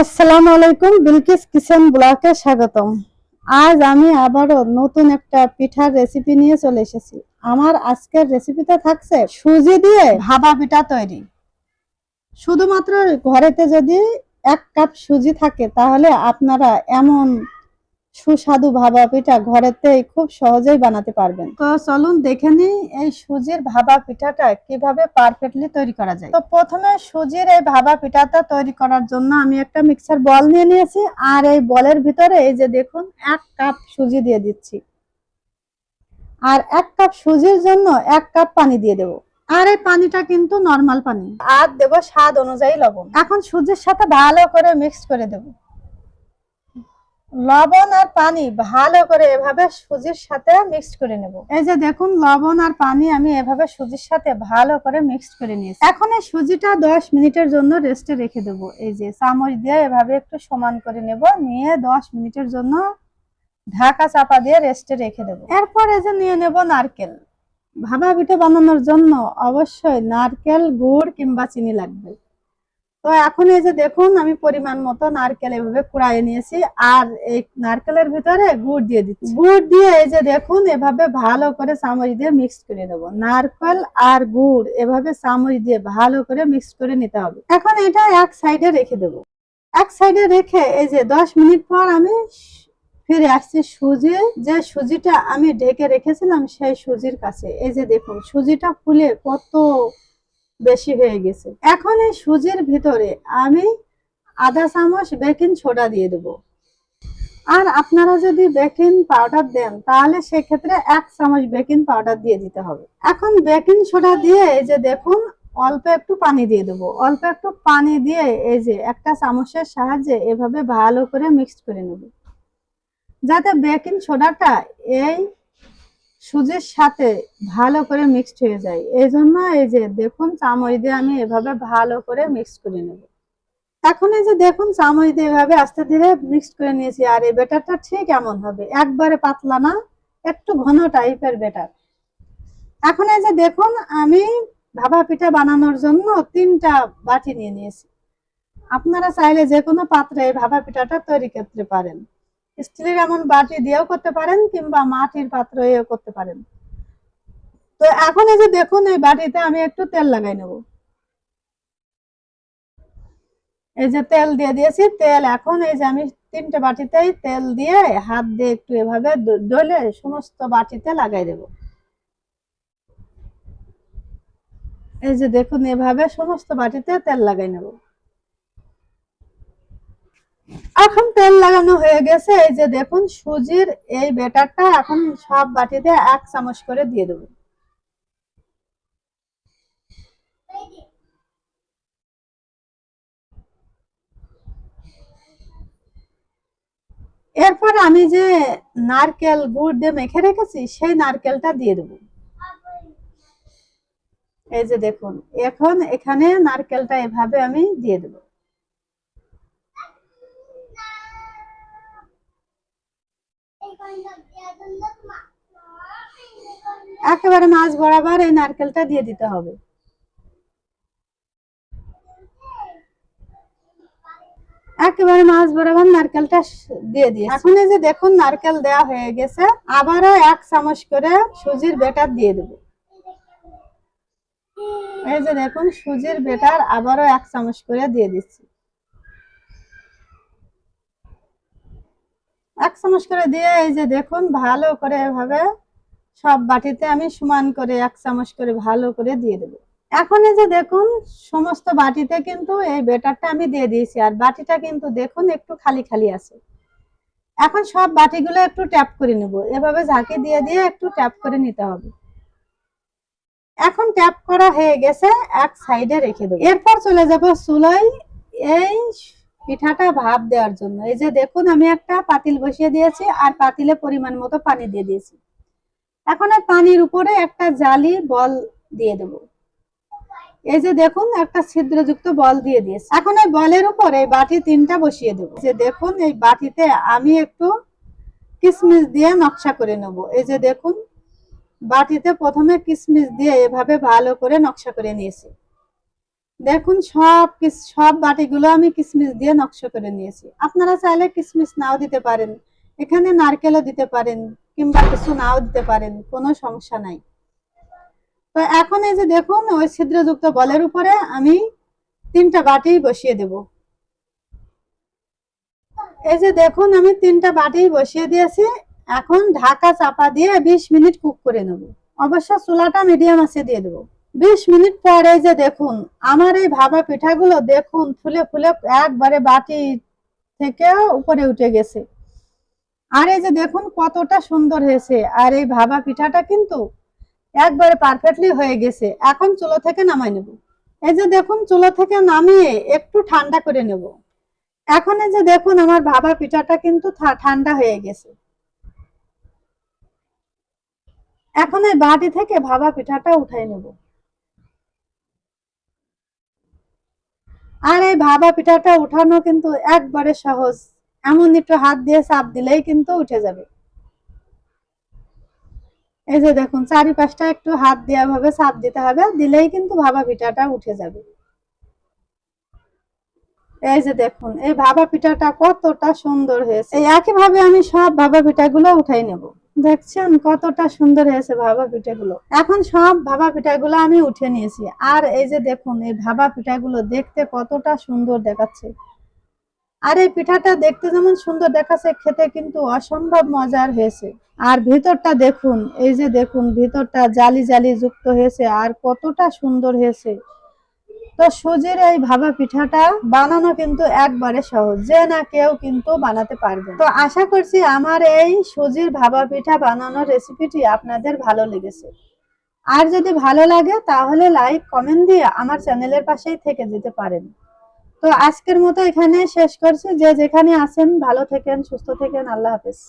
আসসালামু আলাইকুম, বিলকিস কিচেন ব্লকে স্বাগতম। আজ আমি আবারও নতুন একটা পিঠার রেসিপি নিয়ে চলে এসেছি। আমার আজকের রেসিপিতে থাকছে সুজি দিয়ে ভাবা পিঠা তৈরি। শুধুমাত্র ঘরেতে যদি এক কাপ সুজি থাকে, তাহলে আপনারা এমন সুস্বাদু ভাবা পিঠা ঘরেতেই খুব সহজেই বানাতে পারবেন। তো চলুন দেখে নিই এই সুজির ভাবা পিঠাটা কীভাবে পারফেক্টলি তৈরি করা যায়। তো প্রথমে সুজির এই ভাবা পিঠাটা তৈরি করার জন্য আমি একটা মিক্সার বল নিয়ে নিয়েছি আর এই বলের ভিতরে এই যে দেখুন, এক কাপ সুজি দিয়ে দিচ্ছি। আর এক কাপ সুজির জন্য এক কাপ পানি দিয়ে দেবো। আর এই পানিটা কিন্তু নর্মাল পানি। আর দেব স্বাদ অনুযায়ী লবণ। এখন সুজির সাথে ভালো করে মিক্স করে দেবো। লবণ আর পানি ভালো করে এভাবে সুজির সাথে মিক্সড করে নেব। এই যে দেখুন, লবণ আর পানি আমি এভাবে সুজির সাথে ভালো করে মিক্সড করে নিয়েছি। এখন এই সুজিটা দশ মিনিটের জন্য রেস্টে রেখে দেবো। এই যে চামচ দিয়ে এভাবে একটু সমান করে নেব। নিয়ে দশ মিনিটের জন্য ঢাকা চাপা দিয়ে রেস্টে রেখে দেবো। এরপর এই যে নিয়ে নেব নারকেল। ভাবা পিঠে বানানোর জন্য অবশ্যই নারকেল, গুড় কিংবা চিনি লাগবে। তো এখন এই যে দেখুন, আমি পরিমাণ মতো নারকেল এভাবে কুড়াই নিয়েছি, আর এই নারকেলের ভিতরে গুড় দিয়ে দিচ্ছি। গুড় দিয়ে এই যে দেখুন, এভাবে ভালো করে চামচ দিয়ে মিক্স করে দেবো নারকেল আর গুড় এভাবে চামচ দিয়ে ভালো করে মিক্স করে নিতে হবে। এখন এটা এক সাইডে রেখে দেবো। এক সাইডে রেখে এই যে দশ মিনিট পর আমি ফিরে আসছি সুজি। যে সুজিটা আমি ঢেকে রেখেছিলাম সেই সুজির কাছে। এই যে দেখুন, সুজিটা ফুলে কত বেশি হয়ে গেছে। এখন এই সুজির ভিতরে আমি আধা চামচ, বেকিং সোডা দিয়ে দেব। আর আপনারা যদি বেকিং পাউডার দেন, তাহলে সেক্ষেত্রে এক চামচ বেকিং পাউডার দিয়ে দিতে হবে। এখন বেকিং সোডা দিয়ে এই যে দেখুন, অল্প একটু পানি দিয়ে দেবো। অল্প একটু পানি দিয়ে এই যে একটা চামচের সাহায্যে এভাবে ভালো করে মিক্সড করে নেব। যাতে বেকিং সোডাটা এই সুজির সাথে ভালো করে মিক্সড হয়ে যায়। এই জন্য এই যে দেখুন চামচ দিয়ে আমি এভাবে ভালো করে মিক্স করে নেব। এখন এই যে দেখুন চামচ দিয়ে এভাবে আস্তে ধীরে মিক্সড করে নিয়েছি, আর এই বেটারটা ঠিক এমন হবে। একবারে পাতলা না, একটু ঘন টাইপের বেটার এখন এই যে দেখুন আমি ভাবা পিঠা বানানোর জন্য তিনটা বাটি নিয়ে নিয়েছি। আপনারা চাইলে যে কোনো পাত্রে ভাবা পিঠাটা তৈরি করতে পারেন। স্টিলের এমন বাটি দিয়েও করতে পারেন কিংবা মাটির পাত্র এও করতে পারেন। তো এখন এই যে দেখুন, এই বাটিতে আমি একটু তেল লাগাই নেব। এই যে তেল দিয়ে দিয়েছি, তেল এখন এই যে আমি তিনটে বাটিতেই তেল দিয়ে হাত দিয়ে একটু এভাবে ডলে সমস্ত বাটিতে লাগাই দেব। এই যে দেখুন, এভাবে সমস্ত বাটিতে তেল লাগাই নেব। এখন তেল লাগানো হয়ে গেছে, এই যে দেখুন সুজির এই ব্যাটারটা এখন সব বাটিতে এক চামচ করে দিয়ে দেবো। এরপর আমি যে নারকেল গুড় দিয়ে মেখে রেখেছি, সেই নারকেলটা দিয়ে দেবো। এই যে দেখুন, এখন এখানে নারকেলটা এভাবে আমি দিয়ে দেবো। একেবারে মাছ বরাবর এই নারকেলটা দিয়ে দিতে হবে। একেবারে মাছ বরাবর নারকেলটা দিয়ে দিয়ে এখন এই যে দেখুন, নারকেল দেওয়া হয়ে গেছে। আবারও এক চামচ করে সুজির বেটার দিয়ে দেবো। এই যে দেখুন, সুজির বেটার আবারও এক চামচ করে দিয়ে দিচ্ছি। এক চামচ করে দিয়ে এই যে দেখুন, ভালো করে এভাবে সব বাটিতে আমি সমান করে এক চামচ করে ভালো করে দিয়ে দেবো। এখন এই যে দেখুন, সমস্ত বাটিতে কিন্তু এই বেটারটা আমি দিয়ে দিয়েছি আর বাটিটা কিন্তু দেখুন একটু খালি খালি আছে। এখন সব বাটিগুলো একটু ট্যাপ করে নেব। এভাবে ঝাঁকি দিয়ে দিয়ে একটু ট্যাপ করে নিতে হবে। এখন ট্যাপ করা হয়ে গেছে, এক সাইডে রেখে দেবো। এরপর চলে যাব চুলোয়। এই পিঠাটা ভাপ দেওয়ার জন্য। এই যে দেখুন, আমি একটা পাতিল বসিয়ে দিয়েছি আর পাতিলে পরিমাণ মতো পানি দিয়ে দিয়েছি। এখন এই পানির উপরে একটা জালি বল দিয়ে দেব। এই যে দেখুন, একটা ছিদ্রযুক্ত বল দিয়ে দিয়েছি। এখন এই বলের উপর এই বাটি তিনটা বসিয়ে দেব। যে দেখুন, এই বাটিতে আমি একটু কিসমিস দিয়ে নকশা করে নেব। এই যে দেখুন, বাটিতে প্রথমে কিসমিস দিয়ে এভাবে ভালো করে নকশা করে নিয়েছি। দেখুন, সব সব বাটিগুলো আমি কিসমিস দিয়ে নকশা করে নিয়েছি। আপনারা চাইলে কিসমিস নাও দিতে পারেন, এখানে নারকেলও দিতে পারেন, কিংবা কিছু নাও দিতে পারেন, কোনো সমস্যা নাই। তো এখন এই যে দেখুন, ওই ছিদ্রযুক্ত বলের উপরে আমি তিনটা বাটি বসিয়ে দেব। এই যে দেখুন, আমি তিনটা বাটি বসিয়ে দিয়েছি। এখন ঢাকা চাপা দিয়ে বিশ মিনিট কুক করে নেব। অবশ্য চুলাটা মিডিয়াম আছে দিয়ে দেবো। বিশ মিনিট পরে যে দেখুন, আমার এই ভাবা পিঠাগুলো দেখুন, ফুলে ফুলে একবারে বাটি থেকে উপরে উঠে গেছে। আর এই যে দেখুন কতটা সুন্দর হয়েছে, আর এই ভাবা পিঠাটা কিন্তু একবারে পারফেক্টলি হয়ে গেছে। এখন চুলো থেকে নামাই নেব। এই যে দেখুন, চুলো থেকে নামিয়ে একটু ঠান্ডা করে নেব। এখন এই যে দেখুন, আমার ভাবা পিঠাটা কিন্তু ঠান্ডা হয়ে গেছে। এখন এই বাটি থেকে ভাবা পিঠাটা উঠাই নেব আর এই ভাবা পিঠাটা উঠানো কিন্তু একবারে সহজ। এমন একটু হাত দিয়ে চাপ দিলেই কিন্তু উঠে যাবে। এই যে দেখুন, চারিপাশটা একটু হাত দেওয়া ভাবে চাপ দিতে হবে, দিলেই কিন্তু ভাবা পিঠাটা উঠে যাবে। এই যে দেখুন, এই ভাবা পিঠাটা কতটা সুন্দর হয়েছে। এই একইভাবে আমি সব ভাবা পিঠাগুলো উঠাই নেব। দেখছেন কতটা সুন্দর হয়েছে ভাবা পিঠাগুলো। এখন সব ভাবা পিঠাগুলো আমি উঠে নিয়েছি। আর এই যে দেখুন, এই ভাবা পিঠাগুলো দেখতে কতটা সুন্দর দেখাচ্ছে। আর এই পিঠাটা দেখতে যেমন সুন্দর দেখাচ্ছে, খেতে কিন্তু অসম্ভব মজার হয়েছে। আর ভিতরটা দেখুন, এই যে দেখুন, ভিতরটা জালি জালি যুক্ত হয়েছে। আর কতটা সুন্দর হয়েছে। তো সুজির এই ভাবা পিঠাটা বানানো কিন্তু একবারে সহজ, যে না কেউ কিন্তু বানাতে পারবে। তো আশা করছি আমার এই সুজির ভাবা পিঠা বানানোর রেসিপিটি আপনাদের ভালো লেগেছে। আর যদি ভালো লাগে তাহলে লাইক কমেন্ট দিয়ে আমার চ্যানেলের পাশেই থেকে যেতে পারেন। তো আজকের মতো এখানে শেষ করছি। যে যেখানে আছেন ভালো থেকেন, সুস্থ থেকেন, আল্লাহ হাফেজ।